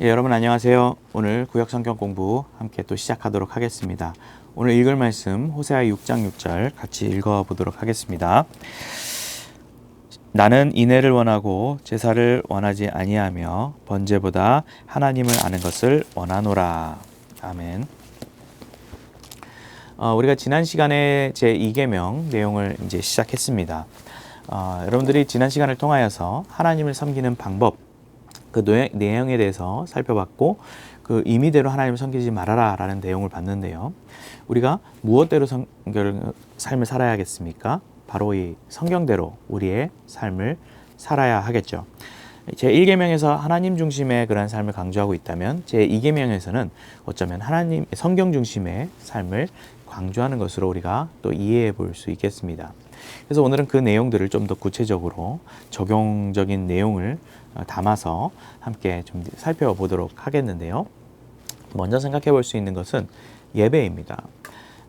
예, 여러분 안녕하세요. 오늘 구약 성경 공부 함께 또 시작하도록 하겠습니다. 오늘 읽을 말씀 호세아 6장 6절 같이 읽어 보도록 하겠습니다. 나는 인애를 원하고 제사를 원하지 아니하며 번제보다 하나님을 아는 것을 원하노라. 아멘. 어, 우리가 지난 시간에 제 2계명 내용을 이제 시작했습니다. 어, 여러분들이 지난 시간을 통하여서 하나님을 섬기는 방법, 그 노- 내용에 대해서 살펴봤고, 그 임의대로 하나님을 섬기지 말아라 라는 내용을 봤는데요. 우리가 무엇대로 성, 결- 삶을 살아야겠습니까? 바로 이 성경대로 우리의 삶을 살아야 하겠죠. 제 1계명에서 하나님 중심의 그런 삶을 강조하고 있다면 제 2계명에서는 어쩌면 하나님 성경 중심의 삶을 강조하는 것으로 우리가 또 이해해 볼 수 있겠습니다. 그래서 오늘은 그 내용들을 좀 더 구체적으로 적용적인 내용을 어, 담아서 함께 좀 살펴보도록 하겠는데요. 먼저 생각해 볼 수 있는 것은 예배입니다.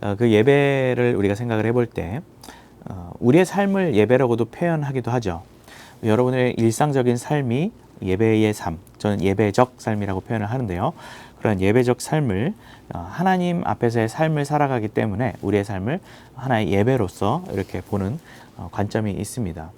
어, 그 예배를 우리가 생각을 해볼 때 어, 우리의 삶을 예배라고도 표현하기도 하죠. 여러분의 일상적인 삶이 예배의 삶, 저는 예배적 삶이라고 표현을 하는데요. 그런 예배적 삶을 어, 하나님 앞에서의 삶을 살아가기 때문에 우리의 삶을 하나의 예배로서 이렇게 보는 어, 관점이 있습니다.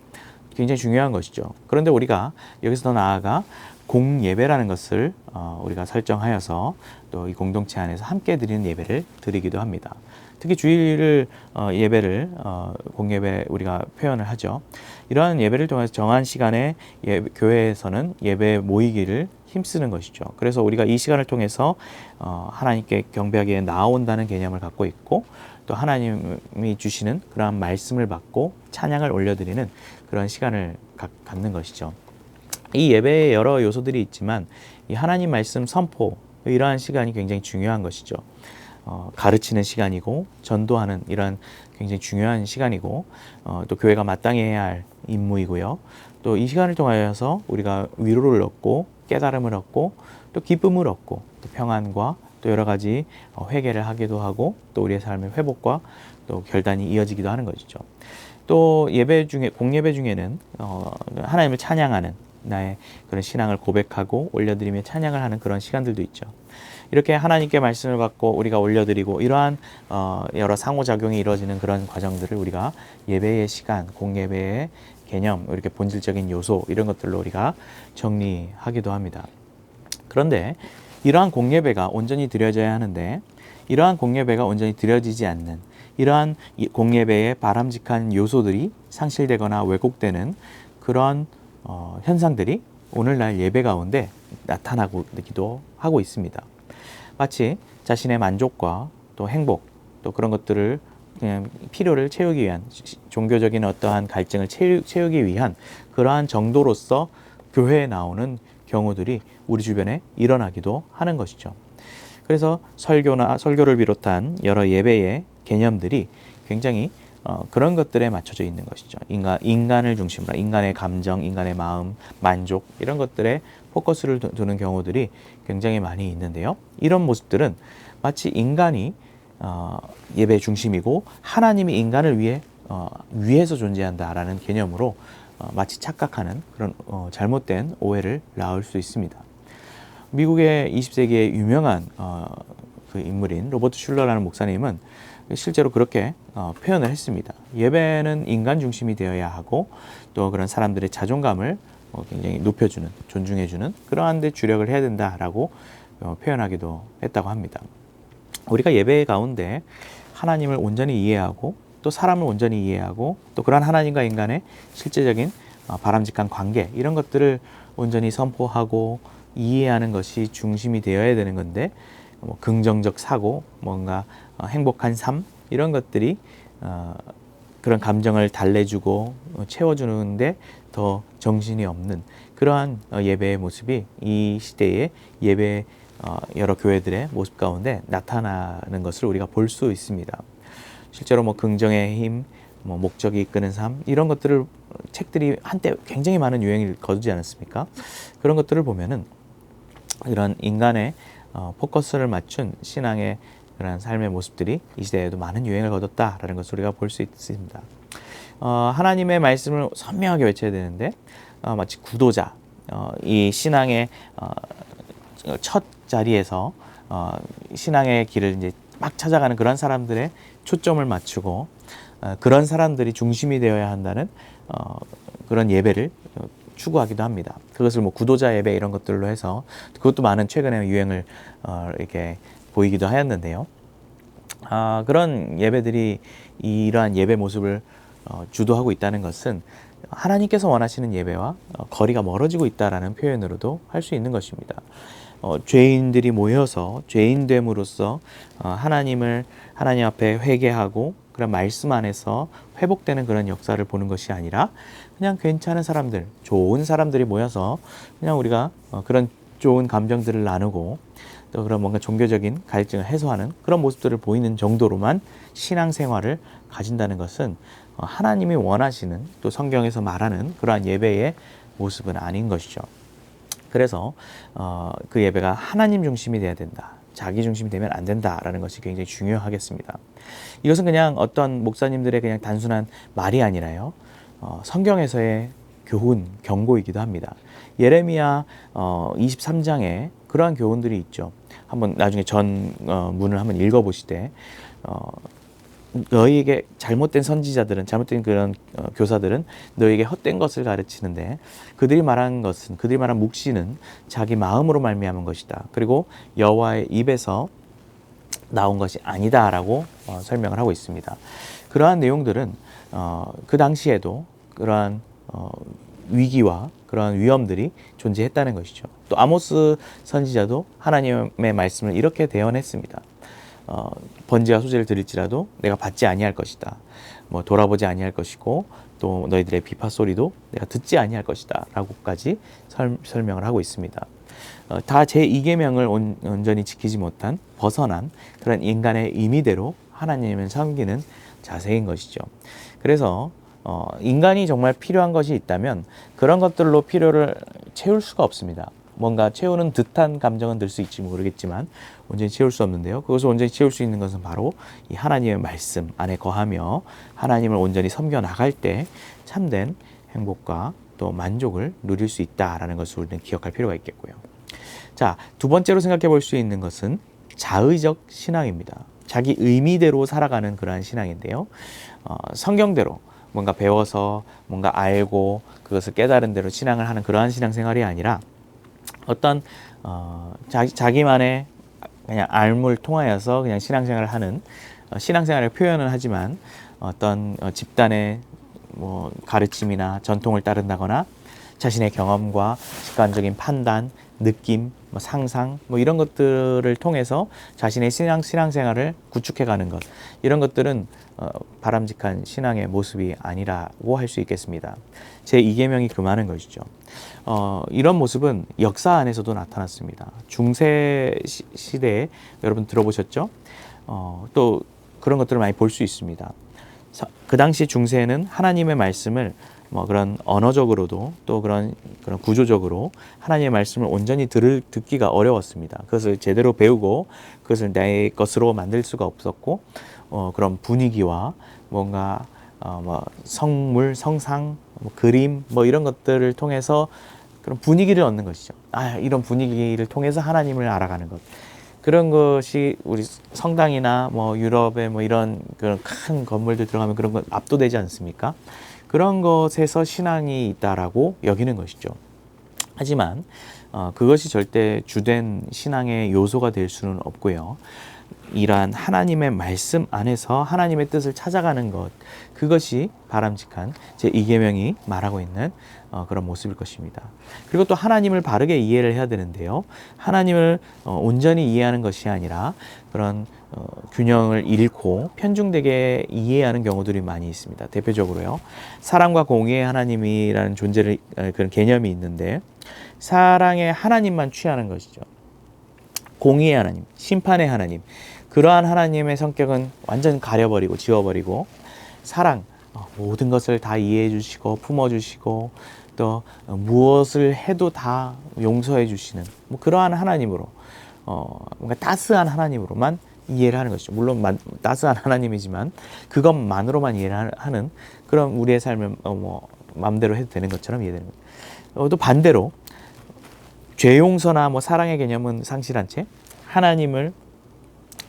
굉장히 중요한 것이죠. 그런데 우리가 여기서 더 나아가 공예배라는 것을 어, 우리가 설정하여서 또 이 공동체 안에서 함께 드리는 예배를 드리기도 합니다. 특히 주일 어, 예배를 어, 공예배 우리가 표현을 하죠. 이러한 예배를 통해서 정한 시간에 예, 교회에서는 예배 모이기를 힘쓰는 것이죠. 그래서 우리가 이 시간을 통해서 어, 하나님께 경배하기에 나온다는 개념을 갖고 있고 또 하나님이 주시는 그러한 말씀을 받고 찬양을 올려드리는 그런 시간을 가, 갖는 것이죠. 이 예배에 여러 요소들이 있지만 이 하나님 말씀 선포 이러한 시간이 굉장히 중요한 것이죠. 어, 가르치는 시간이고 전도하는 이러한 굉장히 중요한 시간이고 어, 또 교회가 마땅히 해야 할 임무이고요. 또 이 시간을 통하여서 우리가 위로를 얻고 깨달음을 얻고 또 기쁨을 얻고 또 평안과 또 여러 가지 어, 회개를 하기도 하고 또 우리의 삶의 회복과 또 결단이 이어지기도 하는 것이죠. 또 예배 중에 공예배 중에는 어, 하나님을 찬양하는 나의 그런 신앙을 고백하고 올려드리며 찬양을 하는 그런 시간들도 있죠. 이렇게 하나님께 말씀을 받고 우리가 올려드리고 이러한 어, 여러 상호작용이 이루어지는 그런 과정들을 우리가 예배의 시간, 공예배의 개념, 이렇게 본질적인 요소 이런 것들로 우리가 정리하기도 합니다. 그런데 이러한 공예배가 온전히 드려져야 하는데 이러한 공예배가 온전히 드려지지 않는 이러한 이 공예배의 바람직한 요소들이 상실되거나 왜곡되는 그런 어, 현상들이 오늘날 예배 가운데 나타나기도 하고 있습니다. 마치 자신의 만족과 또 행복 또 그런 것들을 그냥 필요를 채우기 위한 시- 종교적인 어떠한 갈증을 채우, 채우기 위한 그러한 정도로서 교회에 나오는 경우들이 우리 주변에 일어나기도 하는 것이죠. 그래서 설교나 설교를 비롯한 여러 예배의 개념들이 굉장히 어, 그런 것들에 맞춰져 있는 것이죠. 인간, 인간을 중심으로 인간의 감정, 인간의 마음, 만족 이런 것들에 포커스를 두- 두는 경우들이 굉장히 많이 있는데요. 이런 모습들은 마치 인간이 어, 예배 중심이고 하나님이 인간을 위해 어, 위해서 존재한다라는 개념으로 어, 마치 착각하는 그런 어, 잘못된 오해를 낳을 수 있습니다. 미국의 20세기의 유명한 어, 그 인물인 로버트 슐러라는 목사님은 실제로 그렇게 어, 표현을 했습니다. 예배는 인간 중심이 되어야 하고 또 그런 사람들의 자존감을 어, 굉장히 높여주는, 존중해주는 그러한 데 주력을 해야 된다라고 어, 표현하기도 했다고 합니다. 우리가 예배 가운데 하나님을 온전히 이해하고 또 사람을 온전히 이해하고 또 그런 하나님과 인간의 실제적인 어, 바람직한 관계 이런 것들을 온전히 선포하고 이해하는 것이 중심이 되어야 되는 건데 뭐 긍정적 사고 뭔가 어, 행복한 삶 이런 것들이 어, 그런 감정을 달래주고 어, 채워주는데 더 정신이 없는 그러한 어, 예배의 모습이 이 시대의 예배 어, 여러 교회들의 모습 가운데 나타나는 것을 우리가 볼 수 있습니다. 실제로 뭐 긍정의 힘, 뭐 목적이 이끄는 삶 이런 것들을 책들이 한때 굉장히 많은 유행을 거두지 않았습니까? 그런 것들을 보면은 이런 인간의 어, 포커스를 맞춘 신앙의 그런 삶의 모습들이 이 시대에도 많은 유행을 거뒀다라는 것을 우리가 볼 수 있습니다. 어, 하나님의 말씀을 선명하게 외쳐야 되는데 어, 마치 구도자, 어, 이 신앙의 어, 첫 자리에서 어, 신앙의 길을 이제 막 찾아가는 그런 사람들의 초점을 맞추고 어, 그런 사람들이 중심이 되어야 한다는 어, 그런 예배를 어, 추구하기도 합니다. 그것을 뭐 구도자 예배 이런 것들로 해서 그것도 많은 최근에 유행을 어, 이렇게 보이기도 하였는데요. 아, 그런 예배들이 이러한 예배 모습을 어, 주도하고 있다는 것은 하나님께서 원하시는 예배와 어, 거리가 멀어지고 있다라는 표현으로도 할 수 있는 것입니다. 어, 죄인들이 모여서 죄인됨으로써 어, 하나님을 하나님 앞에 회개하고 그런 말씀 안에서 회복되는 그런 역사를 보는 것이 아니라 그냥 괜찮은 사람들, 좋은 사람들이 모여서 그냥 우리가 어, 그런 좋은 감정들을 나누고 또 그런 뭔가 종교적인 갈증을 해소하는 그런 모습들을 보이는 정도로만 신앙생활을 가진다는 것은 어, 하나님이 원하시는 또 성경에서 말하는 그러한 예배의 모습은 아닌 것이죠. 그래서 어, 그 예배가 하나님 중심이 돼야 된다. 자기 중심이 되면 안 된다라는 것이 굉장히 중요하겠습니다. 이것은 그냥 어떤 목사님들의 그냥 단순한 말이 아니라요. 어, 성경에서의 교훈, 경고이기도 합니다. 예레미야 어, 23장에 그러한 교훈들이 있죠. 한번 나중에 전 어, 문을 한번 읽어보시되 어, 너희에게 잘못된 선지자들은 잘못된 그런 어, 교사들은 너희에게 헛된 것을 가르치는데 그들이 말한 것은 그들이 말한 묵시는 자기 마음으로 말미암은 것이다. 그리고 여호와의 입에서 나온 것이 아니다라고 어, 설명을 하고 있습니다. 그러한 내용들은 어, 그 당시에도 그러한 어, 위기와 그러한 위험들이 존재했다는 것이죠. 또 아모스 선지자도 하나님의 말씀을 이렇게 대언했습니다. 어, 번제와 소제를 드릴지라도 내가 받지 아니할 것이다. 뭐 돌아보지 아니할 것이고 또 너희들의 비파 소리도 내가 듣지 아니할 것이다라고까지 설, 설명을 하고 있습니다. 어, 다제 이계명을 온전히 지키지 못한 벗어난 그런 인간의 임의대로 하나님을 섬기는 자세인 것이죠. 그래서 어, 인간이 정말 필요한 것이 있다면 그런 것들로 필요를 채울 수가 없습니다. 뭔가 채우는 듯한 감정은 들 수 있지 모르겠지만 온전히 채울 수 없는데요. 그것을 온전히 채울 수 있는 것은 바로 이 하나님의 말씀 안에 거하며 하나님을 온전히 섬겨 나갈 때 참된 행복과 또 만족을 누릴 수 있다라는 것을 우리는 기억할 필요가 있겠고요. 자, 두 번째로 생각해 볼 수 있는 것은 자의적 신앙입니다. 자기 의미대로 살아가는 그러한 신앙인데요. 어, 성경대로 뭔가 배워서 뭔가 알고 그것을 깨달은 대로 신앙을 하는 그러한 신앙생활이 아니라 어떤 어, 자기, 자기만의 그냥 알물 통하여서 그냥 신앙생활을 하는 어, 신앙생활을 표현을 하지만 어떤 어, 집단의 뭐 가르침이나 전통을 따른다거나 자신의 경험과 직관적인 판단, 느낌, 뭐 상상 뭐 이런 것들을 통해서 자신의 신앙 신앙생활을 구축해가는 것 이런 것들은 어, 바람직한 신앙의 모습이 아니라고 할 수 있겠습니다. 제 이계명이 그 많은 것이죠. 어, 이런 모습은 역사 안에서도 나타났습니다. 중세 시, 시대에 여러분 들어보셨죠? 어, 또 그런 것들을 많이 볼 수 있습니다. 그 당시 중세에는 하나님의 말씀을 뭐 그런 언어적으로도 또 그런 그런 구조적으로 하나님의 말씀을 온전히 들을 듣기가 어려웠습니다. 그것을 제대로 배우고 그것을 내 것으로 만들 수가 없었고 어, 그런 분위기와 뭔가 어, 뭐 성물, 성상, 뭐 그림 뭐 이런 것들을 통해서 그런 분위기를 얻는 것이죠. 아 이런 분위기를 통해서 하나님을 알아가는 것. 그런 것이 우리 성당이나 뭐 유럽의 뭐 이런 그런 큰 건물들 들어가면 그런 건 압도되지 않습니까? 그런 것에서 신앙이 있다라고 여기는 것이죠. 하지만 어, 그것이 절대 주된 신앙의 요소가 될 수는 없고요. 이러한 하나님의 말씀 안에서 하나님의 뜻을 찾아가는 것 그것이 바람직한 제 이계명이 말하고 있는 어, 그런 모습일 것입니다. 그리고 또 하나님을 바르게 이해를 해야 되는데요. 하나님을 어, 온전히 이해하는 것이 아니라 그런 어, 균형을 잃고 편중되게 이해하는 경우들이 많이 있습니다. 대표적으로요. 사랑과 공의의 하나님이라는 존재를 어, 그런 개념이 있는데 사랑의 하나님만 취하는 것이죠. 공의의 하나님, 심판의 하나님. 그러한 하나님의 성격은 완전 가려버리고 지워버리고 사랑, 어, 모든 것을 다 이해해 주시고 품어 주시고 또 무엇을 해도 다 용서해 주시는 뭐 그러한 하나님으로 어, 뭔가 따스한 하나님으로만 이해를 하는 것이죠. 물론 만, 따스한 하나님이지만 그것만으로만 이해를 하는 그런 우리의 삶을 어, 뭐 마음대로 해도 되는 것처럼 이해되는 거예요. 어, 또 반대로 죄 용서나 뭐 사랑의 개념은 상실한 채 하나님을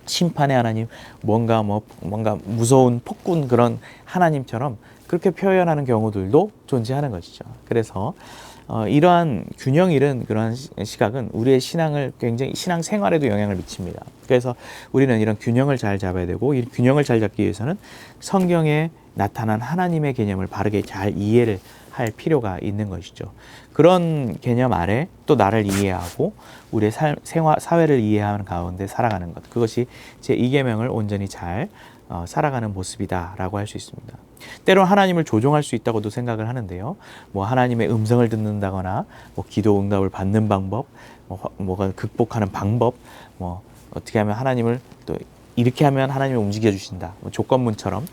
심판의 하나님, 뭔가 뭐 뭔가 무서운 폭군 그런 하나님처럼 그렇게 표현하는 경우들도 존재하는 것이죠. 그래서 어, 이러한 균형 잃은 그러한 시- 시각은 우리의 신앙을 굉장히 신앙 생활에도 영향을 미칩니다. 그래서 우리는 이런 균형을 잘 잡아야 되고 이 균형을 잘 잡기 위해서는 성경에 나타난 하나님의 개념을 바르게 잘 이해를 할 필요가 있는 것이죠. 그런 개념 아래 또 나를 이해하고 우리의 삶, 생활, 사회를 이해하는 가운데 살아가는 것. 그것이 제 이계명을 온전히 잘 어, 살아가는 모습이다라고 할 수 있습니다. 때론 하나님을 조종할 수 있다고도 생각을 하는데요. 뭐 하나님의 음성을 듣는다거나 뭐 기도 응답을 받는 방법, 뭐 화- 뭐가 극복하는 방법, 뭐 어떻게 하면 하나님을 또 이렇게 하면 하나님이 움직여 주신다. 뭐 조건문처럼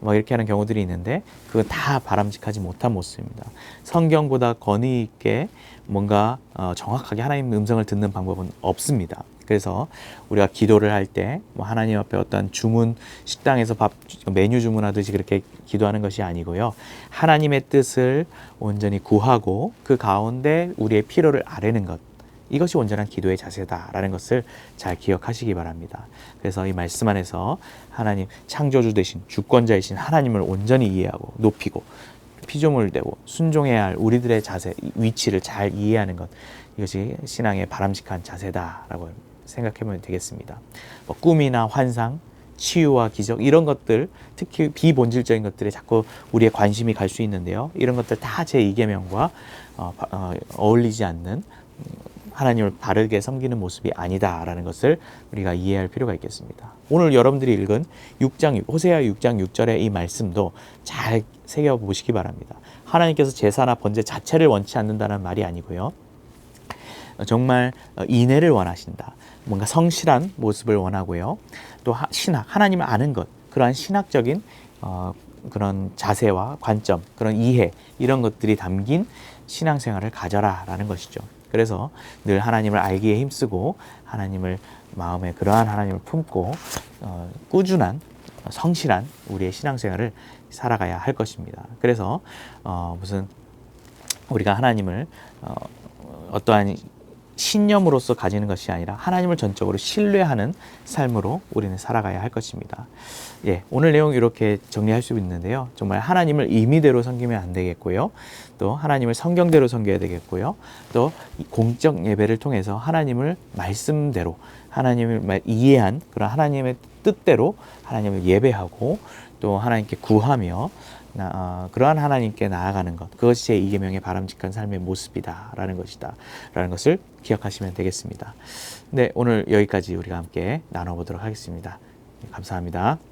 뭐 이렇게 하는 경우들이 있는데 그건 다 바람직하지 못한 모습입니다. 성경보다 권위 있게 뭔가 어, 정확하게 하나님 음성을 듣는 방법은 없습니다. 그래서 우리가 기도를 할 때 뭐 하나님 앞에 어떤 주문 식당에서 밥 메뉴 주문하듯이 그렇게 기도하는 것이 아니고요. 하나님의 뜻을 온전히 구하고 그 가운데 우리의 필요를 아뢰는 것. 이것이 온전한 기도의 자세다라는 것을 잘 기억하시기 바랍니다. 그래서 이 말씀 안에서 하나님 창조주 되신 주권자이신 하나님을 온전히 이해하고 높이고 피조물 되고 순종해야 할 우리들의 자세 위치를 잘 이해하는 것 이것이 신앙의 바람직한 자세다라고 생각해보면 되겠습니다. 뭐 꿈이나 환상, 치유와 기적 이런 것들 특히 비본질적인 것들에 자꾸 우리의 관심이 갈 수 있는데요. 이런 것들 다 제 이계명과 어, 바- 어, 어울리지 않는 음, 하나님을 바르게 섬기는 모습이 아니다라는 것을 우리가 이해할 필요가 있겠습니다. 오늘 여러분들이 읽은 6장 호세아 6장 6절의 이 말씀도 잘 새겨 보시기 바랍니다. 하나님께서 제사나 번제 자체를 원치 않는다는 말이 아니고요. 어, 정말 어, 인애를 원하신다. 뭔가 성실한 모습을 원하고요. 또 하- 신학, 하나님을 아는 것, 그러한 신학적인 어, 그런 자세와 관점, 그런 이해 이런 것들이 담긴 신앙생활을 가져라라는 것이죠. 그래서 늘 하나님을 알기에 힘쓰고 하나님을 마음에 그러한 하나님을 품고 어, 꾸준한 어, 성실한 우리의 신앙생활을 살아가야 할 것입니다. 그래서 어, 무슨 우리가 하나님을 어, 어떠한 신념으로서 가지는 것이 아니라 하나님을 전적으로 신뢰하는 삶으로 우리는 살아가야 할 것입니다. 예, 오늘 내용 이렇게 정리할 수 있는데요. 정말 하나님을 임의대로 섬기면 안 되겠고요. 또 하나님을 성경대로 섬겨야 되겠고요. 또이 공적 예배를 통해서 하나님을 말씀대로 하나님을 말- 이해한 그런 하나님의 뜻대로 하나님을 예배하고 또 하나님께 구하며 나, 어, 그러한 하나님께 나아가는 것 그것이 제 이계명의 바람직한 삶의 모습이다라는 것이다 라는 것을 기억하시면 되겠습니다. 네 오늘 여기까지 우리가 함께 나눠보도록 하겠습니다. 감사합니다.